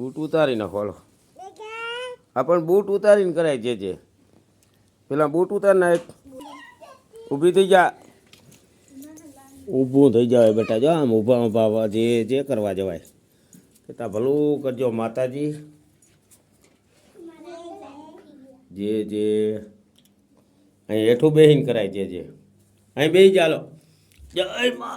Boot ઉતારીને ખોલો. હા પણ બૂટ ઉતારીને કરાય જે જે. પેલા બૂટ ઉતાર નાખ ઊભી થઈ જા. ઊભું થઈ જાય બેટા. જો આમ ઊભા ઊભા જે જે કરવા જવાય. કેતા ભલું કરજો માતાજી. જે જે. અહીં હેઠું બેહીને કરાય જે જે. અહીં બેહી ચાલો જય મા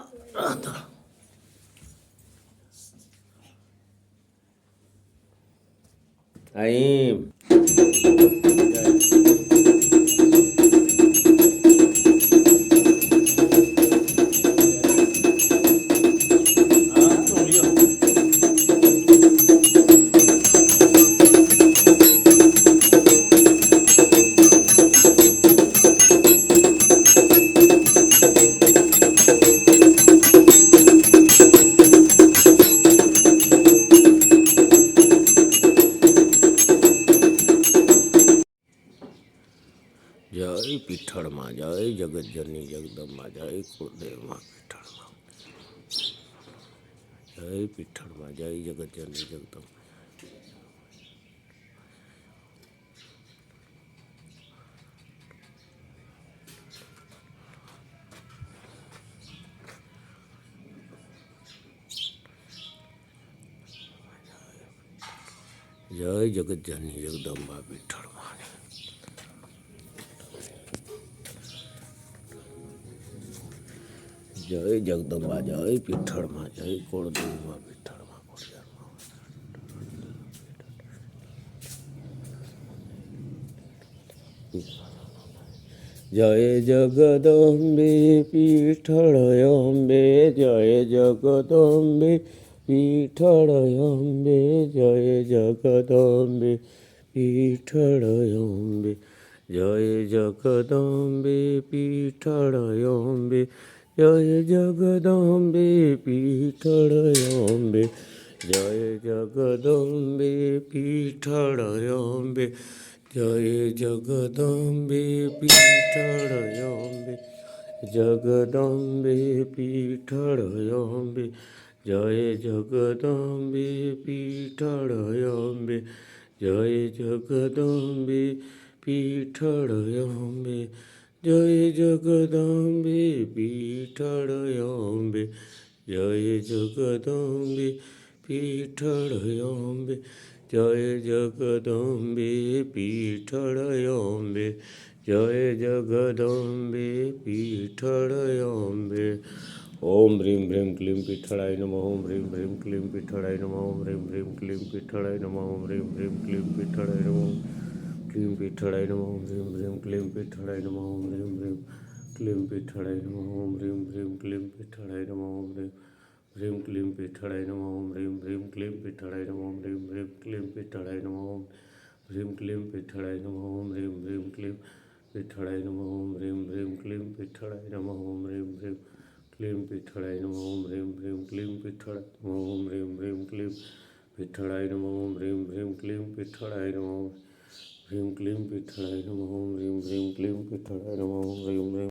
અહીં જય પીઠળમાં જય જગતજનની જગદંબા જય કુળદેવમાં પીઠળમાં જય પીઠળમાં જય જગતજનની જગદંબા જય જગતજનની જગદંબા પીઠળમાં જય જગદંબા જય પીઠળમાં জয় জগদম্বা জয় পিঠর মা জয় কোড়দুল মা পিঠর মা কোড়িয়ার মা জয় জগদম্বে পিঠড়য়ম্বে জয় জগদম্বে পিঠড়য়ম্বে জয় জগদম্বে পিঠড়য়ম্বে জয় জগদম্বে পিঠড়য়ম্বে জয় জগদম্বে পীঠড়য়ম্বে জয় জগদম্বে পীঠড়য়ম্বে জয় জগদম্বে পীঠড়য়ম্বে জগদম্বে পীঠড়য়ম্বে জয় জগদম্বে পীঠড়য়ম্বে জয় জগদম্বে পীঠড়য়ম্বে जय जगदम्बे পীঠড়য়ম্বে जय जगदम्बे পীঠড়য়ম্বে जय जगदम्बे পীঠড়য়ম্বে जय जगदम्बे পীঠড়য়ম্বে ओम ह्रीं ह्रीं क्लीम पीठड़ाई नम, ओम ह्रीं ह्रीं क्लीम पीठड़ाई नम, ओम ह्रीं ह्रीं क्लीम पीठड़ाई नम, ओम ह्रीं ह्रीं क्लीम पीठड़ाई नम। ક્લીમ પીઠળાય નમઃ ઓમ રીમ રીમ ક્લીમ પીઠળાય નમઃ ઓમ રીમ રીમ ક્લીમ પીઠળાય નમઃ ઓમ રીમ રીમ ક્લીમ પીઠળાય નમઃ ઓમ રીમ રીમ ક્લીમ પીઠળાય નમઃ ઓમ રીમ રીમ ક્લીમ પીઠળાય નમઃ ઓમ રીમ હ્રીમ ક્લીમ પીઠળાય નમઃ ઓમ રીમ ક્લીમ પીઠળાય નમઃ ઓમ રીમ રીમ ક્લીમ પીઠળાય નમઃ ઓમ રીમ રીમ ક્લીમ પીઠળાય નમઃ ઓમ રીમ રીમ ક્લીમ પીઠળાય નમઃ ઓમ રીમ રીમ ક્લીમ પીઠળાય નમઃ ઓમ રીમ રીમ ક્લીમ પીઠળાય નમઃ ઓમ રીમ રીમ ક્લીમ પીઠળાય નમઃ ઓમ ह्रीं क्लीं पीठणाय नमः ॐ ह्रीं ह्रीं क्लीं पीठणाय नमः ॐ ह्रीं ह्रीं